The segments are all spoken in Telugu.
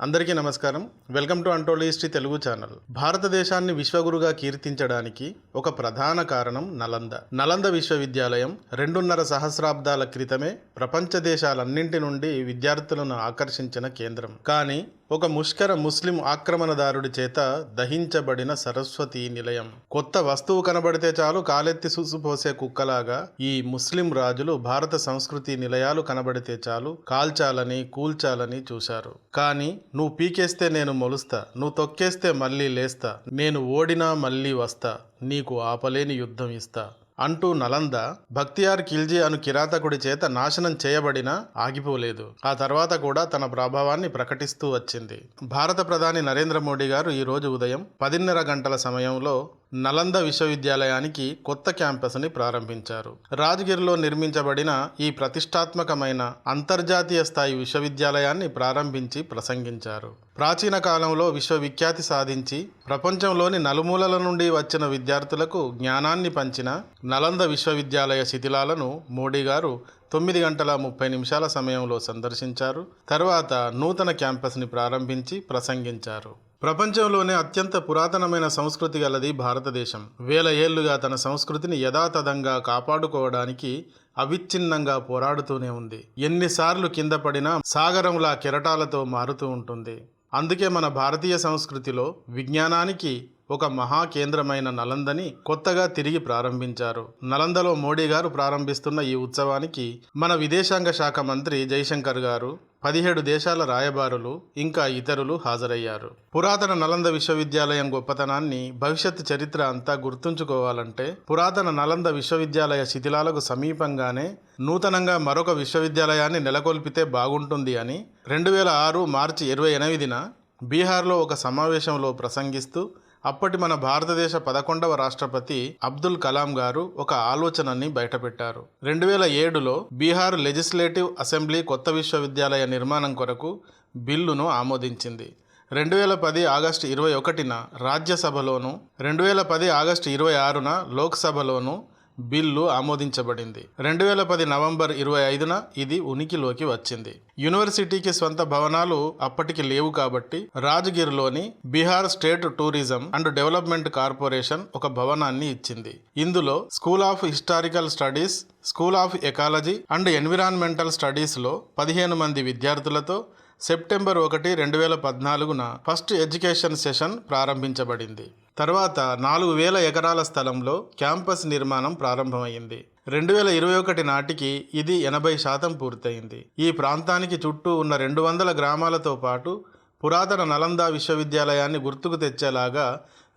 అందరికీ నమస్కారం. Welcome to untold history Telugu channel. భారతదేశాన్ని విశ్వగురుగా కీర్తించడానికి ఒక ప్రధాన కారణం నలంద. నలంద విశ్వవిద్యాలయం రెండున్నర సహస్రాబ్దాల క్రితమే ప్రపంచ దేశాలన్నింటి నుండి విద్యార్థులను ఆకర్షించిన కేంద్రం. కానీ ఒక ముష్కర ముస్లిం ఆక్రమణదారుడి చేత దహించబడిన సరస్వతి నిలయం. కొత్త వస్తువు కనబడితే చాలు కాలెత్తి సూసుపోసే కుక్కలాగా ఈ ముస్లిం రాజులు భారత సంస్కృతి నిలయాలు కనబడితే చాలు కాల్చాలని కూల్చాలని చూశారు. కానీ నువ్వు పీకేస్తే నేను మొలుస్తా నువ్వు తొక్కేస్తే మళ్ళీ లేస్తా నేను ఓడినా మళ్ళీ వస్తా నీకు ఆపలేని యుద్ధం ఇస్తా. అంటూ నలంద భక్తియార్ ఖిల్జీ అను కిరాతకుడి చేత నాశనం చేయబడినా ఆగిపోలేదు. ఆ తర్వాత కూడా తన ప్రభావాన్ని ప్రకటిస్తూ వచ్చింది. భారత ప్రధాని నరేంద్ర మోడీ గారు ఈరోజు ఉదయం పదిన్నర గంటల సమయంలో నలంద విశ్వవిద్యాలయానికి కొత్త క్యాంపస్ని ప్రారంభించారు. రాజ్గిర్లో నిర్మించబడిన ఈ ప్రతిష్టాత్మకమైన అంతర్జాతీయ స్థాయి విశ్వవిద్యాలయాన్ని ప్రారంభించి ప్రసంగించారు. ప్రాచీన కాలంలో విశ్వవిఖ్యాతి సాధించి ప్రపంచంలోని నలుమూలల నుండి వచ్చిన విద్యార్థులకు జ్ఞానాన్ని పంచిన నలంద విశ్వవిద్యాలయ శిథిలాలను మోడీ గారు తొమ్మిది గంటల ముప్పై నిమిషాల సమయంలో సందర్శించారు. తర్వాత నూతన క్యాంపస్ని ప్రారంభించి ప్రసంగించారు. ప్రపంచంలోనే అత్యంత పురాతనమైన సంస్కృతి గలది భారతదేశం. వేల ఏళ్ళుగా తన సంస్కృతిని యథాతథంగా కాపాడుకోవడానికి అవిచ్ఛిన్నంగా పోరాడుతూనే ఉంది. ఎన్నిసార్లు కింద పడినా సాగరంలా కెరటాలతో మారుతూ ఉంటుంది. అందుకే మన భారతీయ సంస్కృతిలో విజ్ఞానానికి ఒక మహాకేంద్రమైన నలందని కొత్తగా తిరిగి ప్రారంభించారు. నలందలో మోడీ గారు ప్రారంభిస్తున్న ఈ ఉత్సవానికి మన విదేశాంగ శాఖ మంత్రి జైశంకర్ గారు పదిహేడు దేశాల రాయబారులు ఇంకా ఇతరులు హాజరయ్యారు. పురాతన నలంద విశ్వవిద్యాలయం గొప్పతనాన్ని భవిష్యత్ చరిత్ర అంతా గుర్తుంచుకోవాలంటే పురాతన నలంద విశ్వవిద్యాలయ శిథిలాలకు సమీపంగానే నూతనంగా మరొక విశ్వవిద్యాలయాన్ని నెలకొల్పితే బాగుంటుంది అని రెండు వేల ఆరు మార్చి ఇరవై ఎనిమిదిన బీహార్లో ఒక సమావేశంలో ప్రసంగిస్తూ అప్పటి మన భారతదేశ పదకొండవ రాష్ట్రపతి అబ్దుల్ కలాం గారు ఒక ఆలోచనని బయటపెట్టారు. రెండు వేల ఏడులో బీహార్ లెజిస్లేటివ్ అసెంబ్లీ కొత్త విశ్వవిద్యాలయ నిర్మాణం కొరకు బిల్లును ఆమోదించింది. రెండు వేల పది ఆగస్టు ఇరవై ఒకటిన రాజ్యసభలోను రెండు వేల పది ఆగస్టు ఇరవై ఆరున లోక్సభలోను బిల్లు ఆమోదించబడింది. రెండు వేల పది నవంబర్ ఇరవై ఐదున ఇది ఉనికిలోకి వచ్చింది. యూనివర్సిటీకి స్వంత భవనాలు అప్పటికి లేవు కాబట్టి రాజగిరిలోని Bihar state tourism and development corporation ఒక భవనాన్ని ఇచ్చింది. ఇందులో school of historical studies school of ecology and environmental స్టడీస్లో పదిహేను మంది విద్యార్థులతో సెప్టెంబర్ ఒకటి రెండు వేల పద్నాలుగున ఫస్ట్ ఎడ్యుకేషన్ సెషన్ ప్రారంభించబడింది. తర్వాత నాలుగు వేల ఎకరాల స్థలంలో క్యాంపస్ నిర్మాణం ప్రారంభమైంది. రెండు వేల ఇరవై ఒకటి నాటికి ఇది ఎనభై శాతం పూర్తయింది. ఈ ప్రాంతానికి చుట్టూ ఉన్న రెండు వందల గ్రామాలతో పాటు పురాతన నలంద విశ్వవిద్యాలయాన్ని గుర్తుకు తెచ్చేలాగా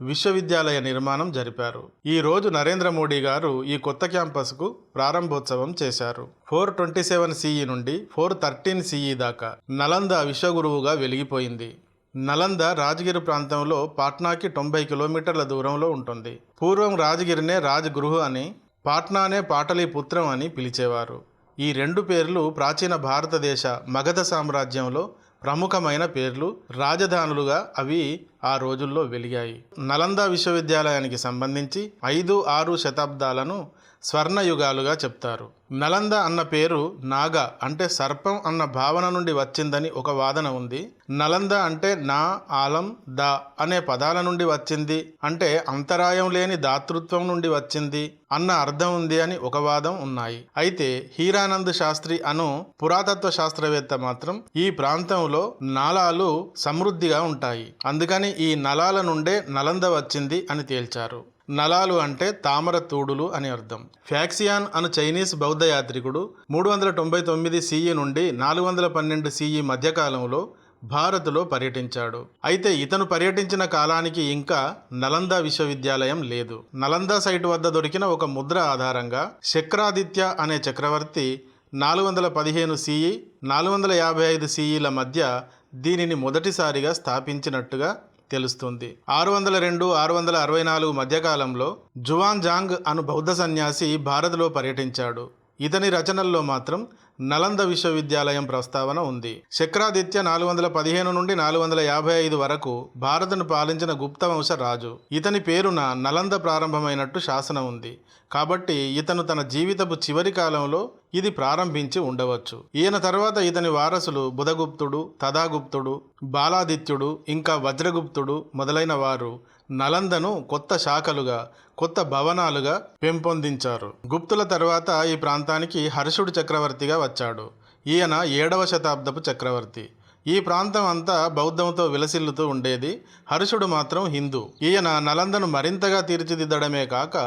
విశ్వవిద్యాలయ నిర్మాణం జరిపారు. ఈ రోజు నరేంద్ర మోడీ గారు ఈ కొత్త క్యాంపస్కు ప్రారంభోత్సవం చేశారు. ఫోర్ ట్వంటీ సెవెన్ సిఈ నుండి ఫోర్ థర్టీన్ సిఈ దాకా నలంద విశ్వగురువుగా వెలిగిపోయింది. నలంద రాజగిరి ప్రాంతంలో పాట్నాకి తొంభై కిలోమీటర్ల దూరంలో ఉంటుంది. పూర్వం రాజగిరినే రాజగృహ అని పాట్నానే పాటలీపుత్రం అని పిలిచేవారు. ఈ రెండు పేర్లు ప్రాచీన భారతదేశ మగధ సామ్రాజ్యంలో ప్రముఖమైన పేర్లు రాజధానులుగా అవి ఆ రోజుల్లో వెలిగాయి. నలంద విశ్వవిద్యాలయానికి సంబంధించి ఐదు ఆరు శతాబ్దాలను స్వర్ణయుగాలుగా చెప్తారు. నలంద అన్న పేరు నాగ అంటే సర్పం అన్న భావన నుండి వచ్చిందని ఒక వాదన ఉంది. నలంద అంటే నా ఆలం ద అనే పదాల నుండి వచ్చింది అంటే అంతరాయం లేని దాతృత్వం నుండి వచ్చింది అన్న అర్థం ఉంది అని ఒక వాదం ఉన్నాయి. అయితే హీరానంద్ శాస్త్రి అను పురాతత్వ శాస్త్రవేత్త మాత్రం ఈ ప్రాంతంలో నాళాలు సమృద్ధిగా ఉంటాయి. అందుకని ఈ నలాల నుండే నలంద వచ్చింది అని తేల్చారు. నలాలు అంటే తామర తూడులు అని అర్థం. ఫ్యాక్సియాన్ అను చైనీస్ బౌద్ధ యాత్రికుడు మూడు వందల తొంభై తొమ్మిది సిఈ నుండి నాలుగు వందల పన్నెండు సిఈ మధ్యకాలంలో భారత్లో పర్యటించాడు. అయితే ఇతను పర్యటించిన కాలానికి ఇంకా నలంద విశ్వవిద్యాలయం లేదు. నలంద సైట్ వద్ద దొరికిన ఒక ముద్ర ఆధారంగా శక్రాదిత్య అనే చక్రవర్తి నాలుగు వందల పదిహేను సిఈ నాలుగు వందల యాభై ఐదు సిఈల మధ్య దీనిని మొదటిసారిగా స్థాపించినట్టుగా తెలుస్తుంది. ఆరు వందల రెండు ఆరు వందల అరవై నాలుగు మధ్యకాలంలో జువాన్ జాంగ్ అను బౌద్ధ సన్యాసి భారత్లో పర్యటించాడు. ఇతని రచనల్లో మాత్రం నలంద విశ్వవిద్యాలయం ప్రస్తావన ఉంది. శక్రాదిత్య నాలుగు వందల పదిహేను నుండి నాలుగు వందల యాభై ఐదు వరకు భారతను పాలించిన గుప్తవంశ రాజు. ఇతని పేరున నలంద ప్రారంభమైనట్టు శాసనం ఉంది. కాబట్టి ఇతను తన జీవితపు చివరి కాలంలో ఇది ప్రారంభించి ఉండవచ్చు. ఈయన తర్వాత ఇతని వారసులు బుధగుప్తుడు తదాగుప్తుడు బాలాదిత్యుడు ఇంకా వజ్రగుప్తుడు మొదలైన వారు నలందను కొత్త శాఖలుగా కొత్త భవనాలుగా పెంపొందించారు. గుప్తుల తర్వాత ఈ ప్రాంతానికి హర్షుడు చక్రవర్తిగా వచ్చాడు. ఈయన ఏడవ శతాబ్దపు చక్రవర్తి. ఈ ప్రాంతం అంతా బౌద్ధంతో విలసిల్లుతూ ఉండేది. హర్షుడు మాత్రం హిందూ. ఈయన నలందను మరింతగా తీర్చిదిద్దడమే కాక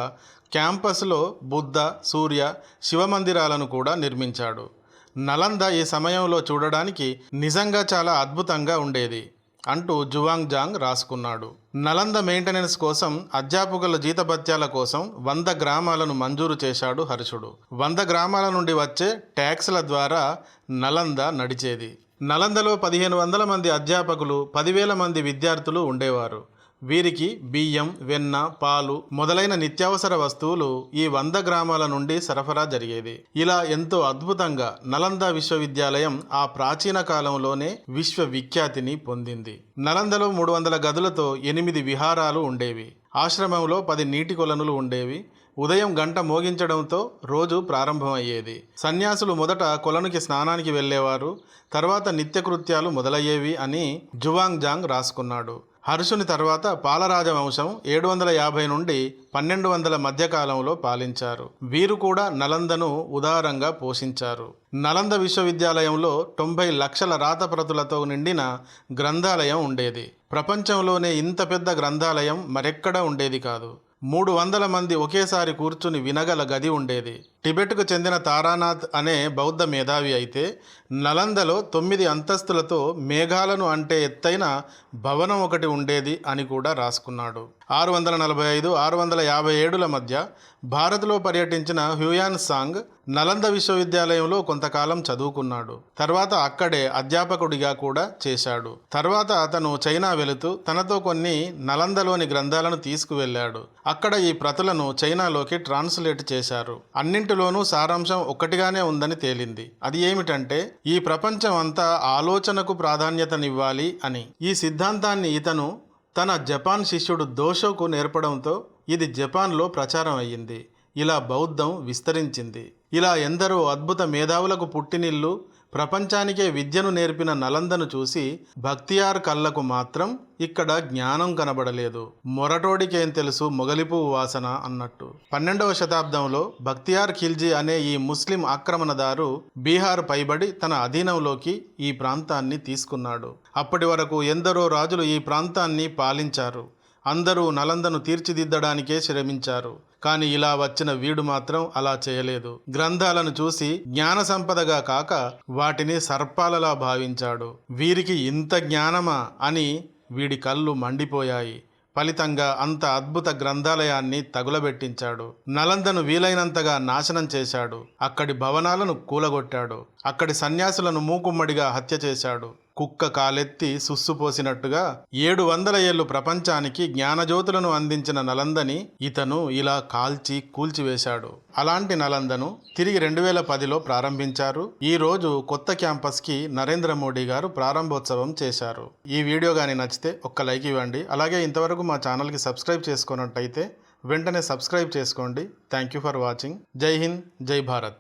క్యాంపస్లో బుద్ధ సూర్య శివమందిరాలను కూడా నిర్మించాడు. నలంద ఈ సమయంలో చూడడానికి నిజంగా చాలా అద్భుతంగా ఉండేది. అంటూ జువాంగ్ జాంగ్ రాసుకున్నాడు. నలంద మెయింటెనెన్స్ కోసం అధ్యాపకుల జీతభత్యాల కోసం వంద గ్రామాలను మంజూరు చేశాడు హర్షుడు. వంద గ్రామాల నుండి వచ్చే ట్యాక్స్ల ద్వారా నలంద నడిచేది. నలందలో పదిహేను వందల మంది అధ్యాపకులు పదివేల మంది విద్యార్థులు ఉండేవారు. వీరికి బియ్యం వెన్న పాలు మొదలైన నిత్యావసర వస్తువులు ఈ వంద గ్రామాల నుండి సరఫరా జరిగేది. ఇలా ఎంతో అద్భుతంగా నలంద విశ్వవిద్యాలయం ఆ ప్రాచీన కాలంలోనే విశ్వవిఖ్యాతిని పొందింది. నలందలో మూడు వందల గదులతో ఎనిమిది విహారాలు ఉండేవి. ఆశ్రమంలో పది నీటి కొలనులు ఉండేవి. ఉదయం గంట మోగించడంతో రోజు ప్రారంభమయ్యేది. సన్యాసులు మొదట కొలనుకి స్నానానికి వెళ్ళేవారు. తర్వాత నిత్యకృత్యాలు మొదలయ్యేవి అని జువాంగ్ జాంగ్ రాసుకున్నాడు. హర్షుని తర్వాత పాలరాజ వంశం ఏడు వందల యాభై నుండి పన్నెండు వందల మధ్యకాలంలో పాలించారు. వీరు కూడా నలందను ఉదారంగా పోషించారు. నలంద విశ్వవిద్యాలయంలో తొంభై లక్షల రాతప్రతులతో నిండిన గ్రంథాలయం ఉండేది. ప్రపంచంలోనే ఇంత పెద్ద గ్రంథాలయం మరెక్కడా ఉండేది కాదు. మూడు వందల మంది ఒకేసారి కూర్చుని వినగల గది ఉండేది. టిబెట్కు చెందిన తారానాథ్ అనే బౌద్ధ మేధావి అయితే నలందలో తొమ్మిది అంతస్తులతో మేఘాలను అంటే ఎత్తైన భవనం ఒకటి ఉండేది అని కూడా రాసుకున్నాడు. ఆరు వందల నలభై ఐదు ఆరు వందల యాభై ఏడుల మధ్య భారత్లో పర్యటించిన హ్యూయాన్ సాంగ్ నలంద విశ్వవిద్యాలయంలో కొంతకాలం చదువుకున్నాడు. తర్వాత అక్కడే అధ్యాపకుడిగా కూడా చేశాడు. తర్వాత అతను చైనా వెళుతూ తనతో కొన్ని నలందలోని గ్రంథాలను తీసుకువెళ్ళాడు. అక్కడ ఈ ప్రతులను చైనాలోకి ట్రాన్స్లేట్ చేశారు. అన్నింటి అన్నింటిలోనూ సారాంశం ఒక్కటిగానే ఉందని తేలింది. అది ఏమిటంటే ఈ ప్రపంచం అంతా ఆలోచనకు ప్రాధాన్యతనివ్వాలి అని. ఈ సిద్ధాంతాన్ని ఇతను తన జపాన్ శిష్యుడు దోషోకు నేర్పడంతో ఇది జపాన్లో ప్రచారం అయ్యింది. ఇలా బౌద్ధం విస్తరించింది. ఇలా ఎందరో అద్భుత మేధావులకు పుట్టినిల్లు ప్రపంచానికే విద్యను నేర్పిన నలందను చూసి భక్తియార్ కళ్ళకు మాత్రం ఇక్కడ జ్ఞానం కనబడలేదు. మొరటోడికేం తెలుసు మొగలిపు వాసన అన్నట్టు. పన్నెండవ శతాబ్దంలో భక్తియార్ ఖిల్జీ అనే ఈ ముస్లిం ఆక్రమణదారు బీహార్ పైబడి తన అధీనంలోకి ఈ ప్రాంతాన్ని తీసుకున్నాడు. అప్పటి వరకు ఎందరో రాజులు ఈ ప్రాంతాన్ని పాలించారు. అందరూ నలందను తీర్చిదిద్దడానికే శ్రమించారు. కానీ ఇలా వచ్చిన వీడు మాత్రం అలా చేయలేదు. గ్రంథాలను చూసి జ్ఞాన సంపదగా కాక వాటిని సర్పాలలా భావించాడు. వీరికి ఇంత జ్ఞానమా? అని వీడి కళ్ళు మండిపోయాయి. ఫలితంగా అంత అద్భుత గ్రంథాలయాన్ని తగులబెట్టించాడు. నలందను వీలైనంతగా నాశనం చేశాడు. అక్కడి భవనాలను కూలగొట్టాడు. అక్కడి సన్యాసులను మూకుమ్మడిగా హత్య చేశాడు. కుక్క కాలెత్తి సుస్సుపోసినట్టుగా ఏడు వందల ఏళ్ళు ప్రపంచానికి జ్ఞానజ్యోతులను అందించిన నలందని ఇతను ఇలా కాల్చి కూల్చివేశాడు అలాంటి నలందను తిరిగి రెండు వేల పదిలో ప్రారంభించారు. ఈ రోజు కొత్త క్యాంపస్కి నరేంద్ర మోడీ గారు ప్రారంభోత్సవం చేశారు. ఈ వీడియో కానీ నచ్చితే ఒక్క లైక్ ఇవ్వండి. అలాగే ఇంతవరకు మా ఛానల్కి సబ్స్క్రైబ్ చేసుకున్నట్టయితే వెంటనే సబ్స్క్రైబ్ చేసుకోండి. Thank you for watching. Jai Hind Jai Bharat.